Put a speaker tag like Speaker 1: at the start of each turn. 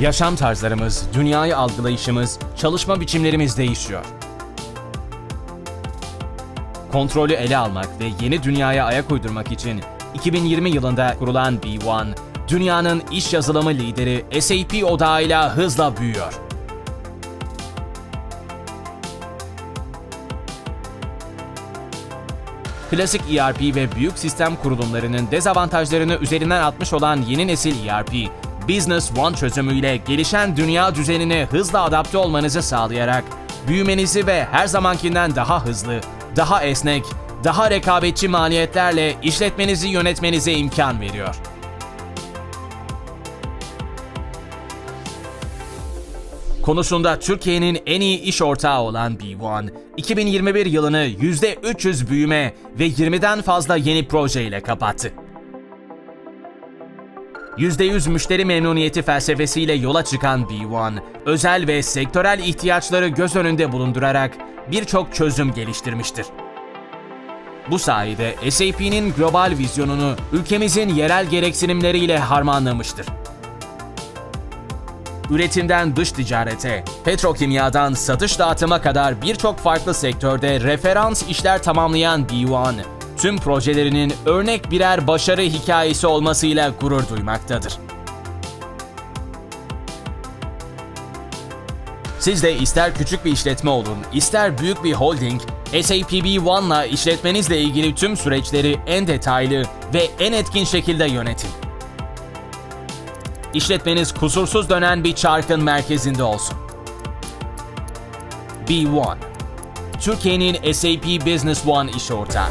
Speaker 1: Yaşam tarzlarımız, dünyayı algılayışımız, çalışma biçimlerimiz değişiyor. Kontrolü ele almak ve yeni dünyaya ayak uydurmak için 2020 yılında kurulan B1, dünyanın iş yazılımı lideri SAP odağıyla hızla büyüyor. Klasik ERP ve büyük sistem kurulumlarının dezavantajlarını üzerinden atmış olan yeni nesil ERP, Business One çözümüyle gelişen dünya düzenine hızla adapte olmanızı sağlayarak büyümenizi ve her zamankinden daha hızlı, daha esnek, daha rekabetçi maliyetlerle işletmenizi yönetmenize imkan veriyor. Konusunda Türkiye'nin en iyi iş ortağı olan B1, 2021 yılını %300 büyüme ve 20'den fazla yeni proje ile kapattı. %100 müşteri memnuniyeti felsefesiyle yola çıkan B1, özel ve sektörel ihtiyaçları göz önünde bulundurarak birçok çözüm geliştirmiştir. Bu sayede SAP'nin global vizyonunu ülkemizin yerel gereksinimleriyle harmanlamıştır. Üretimden dış ticarete, petrokimyadan satış dağıtıma kadar birçok farklı sektörde referans işler tamamlayan B1, tüm projelerinin örnek birer başarı hikayesi olmasıyla gurur duymaktadır. Siz de ister küçük bir işletme olun, ister büyük bir holding, SAP B1'la işletmenizle ilgili tüm süreçleri en detaylı ve en etkin şekilde yönetin. İşletmeniz kusursuz dönen bir çarkın merkezinde olsun. B1 Türkiye'nin SAP Business One iş ortağı.